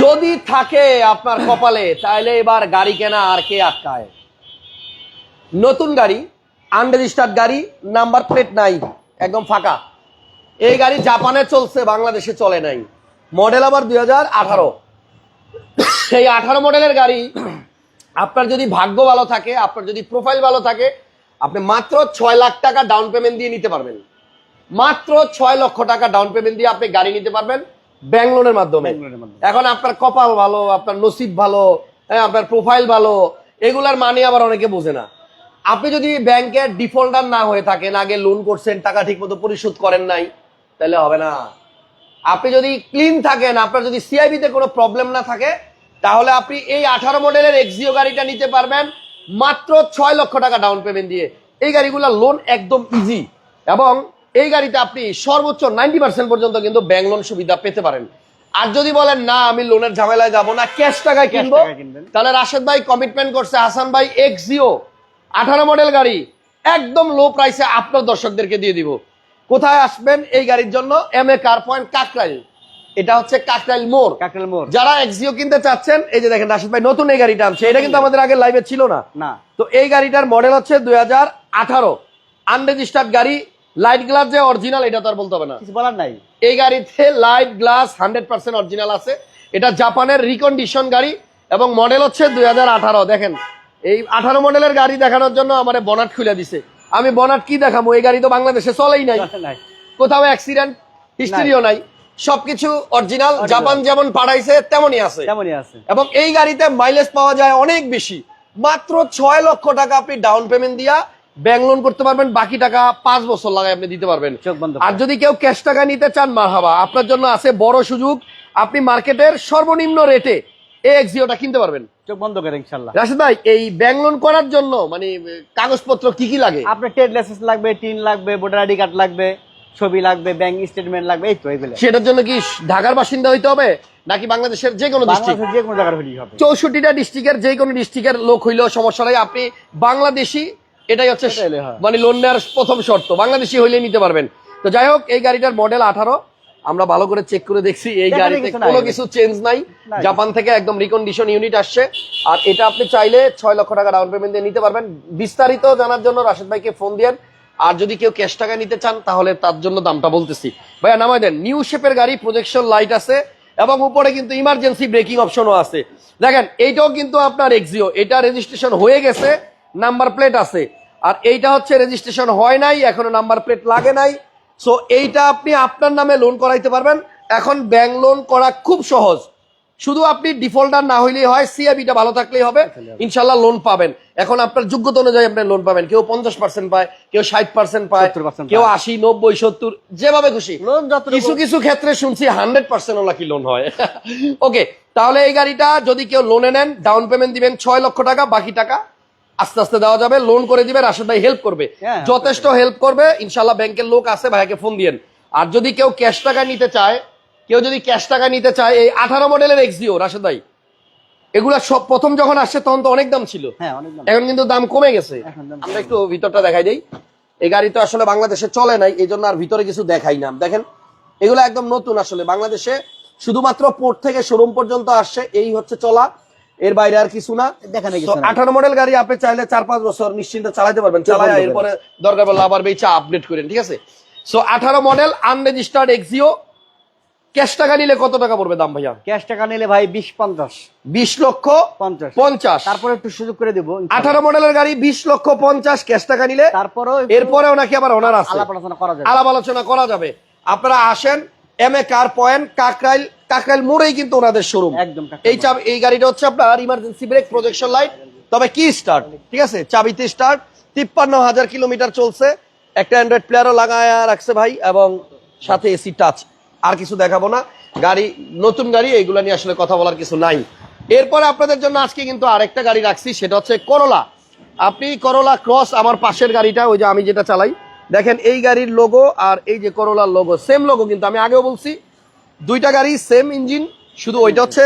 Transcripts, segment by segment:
যদি থাকে আপনার কপালে তাহলে এবার গাড়ি কেনা আর কে আটকায়? নতুন গাড়ি আনরেজিস্টার্ড গাড়ি নাম্বার প্লেট নাই, একদম ফাঁকা। এই গাড়ি জাপানে চলছে, বাংলাদেশে চলে নাই। মডেল আবার দুই হাজার আঠারো। এই আঠারো মডেলের গাড়ি, আপনার যদি ভাগ্য ভালো থাকে, আপনার যদি প্রোফাইল ভালো থাকে, আপনি মাত্র ছয় লাখ টাকা ডাউন পেমেন্ট দিয়ে নিতে পারবেন। মাত্র ছয় লক্ষ টাকা ডাউন পেমেন্ট দিয়ে আপনি গাড়ি নিতে পারবেন। ব্যাংক লোনের মাধ্যমে। এখন আপনার কপাল ভালো আপনার নসিব ভালো হ্যাঁ, আপনার প্রোফাইল ভালো এগুলার মানে আবার অনেকে বোঝে না। আপনি যদি ব্যাংকের ডিফল্টার না হয়ে থাকেন আগে লোন করছেন টাকা ঠিক মতো পরিশোধ করেন নাই তাহলে হবে না। আপনি যদি ক্লিন থাকেন আপনার যদি সিআইবিতে কোনো প্রবলেম না থাকে তাহলে আপনি এই আঠারো মডেলের এক্সিও গাড়িটা নিতে পারবেন মাত্র ছয় লক্ষ টাকা ডাউন পেমেন্ট দিয়ে। এই গাড়িগুলো লোন একদম ইজি এবং এই গাড়িতে আপনি সর্বোচ্চ নাইনটি পার্সেন্ট পর্যন্ত কিন্তু ব্যাংক লোন সুবিধা পেতে পারেন। আর যদি বলেন না আমি লোনের ঝামেলায় যাব না ক্যাশ টাকায় কিনবো তাহলে রাশেদ ভাই কমিটমেন্ট করছে হাসান ভাই এক্সিও আঠারো মডেল গাড়ি একদম লো প্রাইসে আপনার দর্শকদেরকে দিয়ে দিব। কোথায় আসবেন? এই গাড়ির জন্য M A car point Kakrail এটা হচ্ছে কাকরাইল মোড় কাকরাইল মোড় যারা এক্সিও কিনতে চাচ্ছেন এই যে দেখেন রাশিদ ভাই নতুন এই গাড়িটা আনছে। এটা কিন্তু আমাদের আগে লাইভে ছিল না। না। তো এই গাড়িটার মডেল হচ্ছে দুই হাজার আঠারো। আনরেজিস্টার্ড গাড়ি লাইট গ্লাস যে অরিজিনাল এটা তো আর বলতে হবে না। কিছু বলার নাই। এই গাড়িতে light glass hundred percent original আছে। এটা জাপানের রিকন্ডিশন গাড়ি এবং মডেল হচ্ছে দুই হাজার আঠারো। দেখেন এই আঠারো মডেলের গাড়ি দেখানোর জন্য আমার বনাট খুলে দিছে। আমি বনাট কি দেখাবো? এই গাড়ি তো বাংলাদেশে চলেই নাই। নাই। কোথাও অ্যাক্সিডেন্ট হিস্ট্রিও নাই। সবকিছু অরিজিনাল জাপান যেমন পাঠাইছে তেমনই আছে। তেমনই আছে। এবং এই গাড়িতে মাইলেজ পাওয়া যায় অনেক বেশি। মাত্র ছয় লক্ষ টাকা আপনি ডাউন পেমেন্ট দিয়া ব্যাংক লোন করতে পারবেন বাকি টাকা পাঁচ বছর লাগায় আপনি দিতে পারবেন। আর যদি কেউ ক্যাশ টাকা নিতে চান মারহাবা আপনার জন্য আছে বড় সুযোগ আপনি মার্কেটের সর্বনিম্ন রেটে এক্সিওটা কিনতে পারবেন। চোখ বন্ধ করে ইনশাল্লাহ। রাশিদ ভাই এই ব্যাংক লোন করার জন্য মানে কাগজপত্র কি কি লাগে? আপনার ট্রেড লাইসেন্স লাগবে টিন লাগবে ভোটার আইডি কার্ড লাগবে ছবি লাগবে ব্যাংক স্টেটমেন্ট লাগবে এই তো সেটার জন্য কি ঢাকার বাসিন্দা হইতে হবে নাকি বাংলাদেশের যে কোনো ডিস্ট্রিক্ট যে কোনো জায়গার হলেই হবে। চৌষট্টিটা ডিস্ট্রিক্টের যে কোনো ডিস্ট্রিক্টের লোক হইলেও সমস্যা নাই। আপনি বাংলাদেশি এটাই হচ্ছে। মানে লোন নেওয়ার প্রথম শর্ত। বাংলাদেশি হইলে নিতে পারবেন। তো যাই হোক এই গাড়িটার মডেল আঠারো। আমরা ভালো করে চেক করে দেখছি এই গাড়িতে কোনো কিছু চেঞ্জ নাই। জাপান থেকে একদম রিকন্ডিশন ইউনিট আসছে। আর এটা আপনি চাইলে ছয় লক্ষ টাকা ডাউন পেমেন্ট দিয়ে নিতে পারবেন। বিস্তারিত জানার জন্য রাশেদ ভাইকে ফোন দিয়েন। আর যদি কেউ ক্যাশ টাকা নিতে চান তাহলে তার জন্য দামটা বলতেছি। ভাইয়া নামাই দেন। নিউ শেপের গাড়ি প্রজেকশন লাইট আছে এবং উপরে কিন্তু ইমার্জেন্সি ব্রেকিং অপশনও আছে। দেখেন এইটাও কিন্তু আপনার এক্সিও এটা রেজিস্ট্রেশন হয়ে গেছে নাম্বার প্লেট আছে। আর এইটা হচ্ছে রেজিস্ট্রেশন হয় নাই এখনও নাম্বার প্লেট লাগে নাই। সো এইটা আপনি আপনার নামে লোন করাইতে পারবেন। এখন ব্যাংক লোন করা খুব সহজ। শুধু আপনি ডিফল্টার না হইলেই হয় সিআবিটা ভালো থাকলেই হবে। ইনশাল্লাহ লোন পাবেন। এখন আপনার যোগ্যতা অনুযায়ী আপনি লোন পাবেন। কেউ পঞ্চাশ পার্সেন্ট পায় কেউ ষাট পার্সেন্ট পায় কেউ। আশি নব্বই সত্তর যেভাবে খুশি। কিছু কিছু ক্ষেত্রে শুনছি হান্ড্রেড পার্সেন্ট নাকি লোন হয়। ওকে তাহলে এই গাড়িটা যদি কেউ লোনে নেন ডাউন পেমেন্ট দিবেন ছয় লক্ষ টাকা বাকি টাকা আস্তে আস্তে দেওয়া যাবে লোন করে দিবেন রাশেদ ভাই হেল্প করবে। হ্যাঁ, যথেষ্ট হেল্প করবে ইনশাল্লাহ ব্যাংকের লোক আছে ভাইয়াকে ফোন দিয়েন। আর যদি কেউ ক্যাশ টাকা নিতে চায় কেউ যদি ক্যাশ টাকা নিতে চায় এই আঠারো মডেলের এক্সিও রাশেদ ভাই। এগুলা সব প্রথম যখন আসছে তখন তো অনেক দাম ছিল। হ্যাঁ এখন কিন্তু দাম কমে গেছে। আমরা একটু ভিতরটা দেখাই দিই। এই গাড়ি তো আসলে বাংলাদেশে চলে নাই এই জন্য আর ভিতরে কিছু দেখাই না। দেখেন এগুলো একদম নতুন আসলে বাংলাদেশে। শুধুমাত্র পোর্ট থেকে শোরুম পর্যন্ত আসছে এই হচ্ছে চলা। এর বাইরে আর কিছু না। দেখানো আঠারো মডেল গাড়ি আপনি চাইলে চার পাঁচ বছর নিশ্চিন্তে চালাতে পারবেন। চালায় এরপরে দরকার পড়লে আবার বেচা আপডেট করেন ঠিক আছে? সো আঠারো মডেল আনরেজিস্টার্ড এক্সিও ক্যাশ টাকা নিলে কত টাকা পড়বে দাম ভাইয়া? ক্যাশ টাকা নিলে ভাই বিশ পঞ্চাশ। বিশ লক্ষ পঞ্চাশ। পঞ্চাশ। তারপরে একটু সুযোগ করে দিব আঠারো মডেলের গাড়ি বিশ লক্ষ পঞ্চাশ ক্যাশ টাকা নিলে। তারপরেও এরপরে ওনাকে আবার ওনার আলাপ আলোচনা করা যাবে। আলাপ আলোচনা করা যাবে। আপনারা আসেন M A car point Kakrail Kakrail মোড়েই কিন্তু ওনাদের শোরুম একদম এই চাপ এই গাড়িটা হচ্ছে আপনার ইমার্জেন্সি ব্রেক প্রজেকশন লাইট তবে কি স্টার্ট ঠিক আছে? চাবিতে স্টার্ট তিপ্পান্ন হাজার কিলোমিটার চলছে। একটা অ্যান্ড্রয়েড প্লেয়ারও লাগায় রাখছে ভাই এবং সাথে এসি টাচ আর কিছু দেখাবো না। গাড়ি নতুন গাড়ি এইগুলো নিয়ে আসলে কথা বলার কিছু নাই। এরপরে আপনাদের জন্য আজকে কিন্তু আরেকটা গাড়ি রাখছি সেটা হচ্ছে করলা আপনি করলা ক্রস আমার পাশের গাড়িটা ওই যে আমি যেটা চালাই। দেখেন এই গাড়ির লোগো আর এই যে করলার লোগো সেম লোগো কিন্তু আমি আগেও বলছি। দুইটা গাড়ি সেম ইঞ্জিন শুধু ওইটা হচ্ছে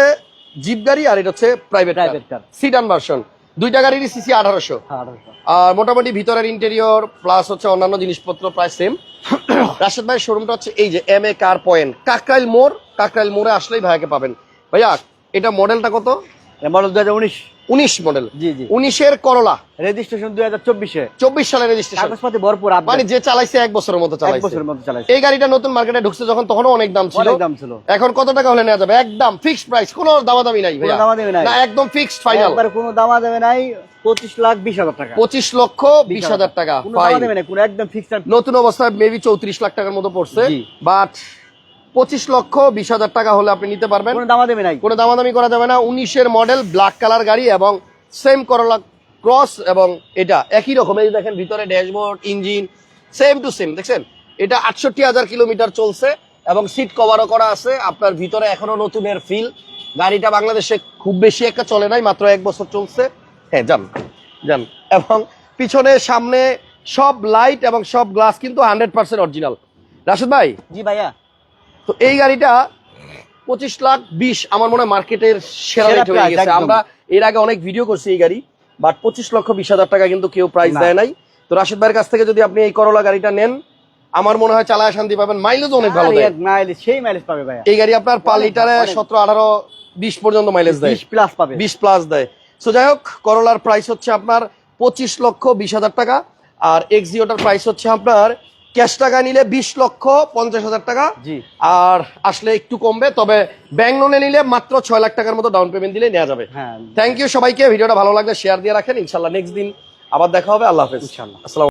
জিপ গাড়ি আর এটা হচ্ছে private private car sedan version দুইটা গাড়িরই সিসি আঠারোশো। হ্যাঁ, আর মোটামুটি ভিতরের ইন্টেরিয়র প্লাস হচ্ছে অন্যান্য জিনিসপত্র প্রায় সেম রাশেদ ভাইয়ের শোরুমটা হচ্ছে এই যে M A car point Kakrail মোড় কাকরাইল মোড়ে আসলেই ভাইয়াকে পাবেন। ভাইয়া এটা মডেলটা কত? মডেল দু হাজার উনিশ। উনিশ মডেল জি জি। উনিশের করলা রেজিস্ট্রেশন দুই হাজার চব্বিশে। চব্বিশ সালে রেজিস্ট্রেশন কাগজপাতি ভরপুর মানে যে চালাইছে এক বছরের মতো চালাইছে। বছরের মধ্যে চালাইছে। এই গাড়িটা নতুন মার্কেটে ঢুকছে যখন তখনও অনেক দাম ছিল। অনেক দাম ছিল। এখন কত টাকা হলে নেওয়া যাবে? একদম ফিক্সড প্রাইস কোনো দামাদামি নাই ভাইয়া। দামাদামি নাই। না একদম ফিক্সড ফাইনাল একবার কোনো দামা দেবে নাই পঁচিশ লাখ বিশ হাজার টাকা। পঁচিশ লক্ষ বিশ হাজার টাকা কোনো ফাইন নাই কোনো একদম ফিক্সড নতুন অবস্থায় মেবি চৌত্রিশ লাখ টাকার মতো পড়ছে। বাট পঁচিশ লক্ষ বিশ হাজার টাকা হলে আপনি নিতে পারবেন। কোনো দামা দেবে নাই। কোনো দামাদামি করা যাবে না। উনিশের মডেল ব্ল্যাক কালার গাড়ি এবং সেম করলা ক্রস এবং এটা একই রকম। এই দেখেন ভিতরে dashboard engine same to same দেখছেন? এটা আটষট্টি হাজার কিলোমিটার চলছে এবং সিট কভারও করা আছে। আপনার ভিতরে এখনও নতুনের ফিল গাড়িটা বাংলাদেশে খুব বেশি একটা চলে নাই মাত্র এক বছর চলছে। হ্যাঁ যান যান। এবং পিছনে সামনে সব লাইট এবং সব গ্লাস কিন্তু হান্ড্রেড পার্সেন্ট অরিজিনাল রাশেদ ভাই? জি ভাইয়া। তো এই গাড়িটা পঁচিশ লাখ বিশ আমার মনে হয় মার্কেটের সেরা রেট হয়ে গেছে। আমরা এর আগে অনেক ভিডিও করছি এই গাড়ি বাট পঁচিশ লক্ষ বিশ হাজার টাকা কিন্তু কেউ প্রাইস দেয় নাই। তো রাশিদ ভাইয়ের কাছ থেকে যদি আপনি এই করলা গাড়িটা নেন আমার মনে হয় চালায় শান্তি পাবেন। মাইলেজ অনেক ভালো মাইলেজ সেই মাইলেজ পাবে ভাইয়া। এই গাড়ি আপনার পার লিটারে সতেরো আঠারো বিশ পর্যন্ত মাইলেজ দেয়। বিশ প্লাস পাবে। বিশ প্লাস দেয়। সো যাই হোক করলার প্রাইস হচ্ছে আপনার পঁচিশ লক্ষ বিশ হাজার টাকা আর এক্সিওটার প্রাইস হচ্ছে আপনার ক্যাশ টাকা নিলে বিশ লক্ষ পঞ্চাশ হাজার টাকা। আর আসলে একটু কমবে তবে ব্যাংক লোনে নিলে মাত্র ছয় লাখ টাকার মতো ডাউন পেমেন্ট দিলে নেওয়া যাবে। হ্যাঁ। থ্যাংক ইউ সবাইকে ভিডিওটা ভালো লাগলে শেয়ার দিয়ে রাখেন। ইনশাল্লাহ নেক্সট দিন আবার দেখা হবে। আল্লাহ হাফেজ। ইনশাল্লাহ। আসসালাম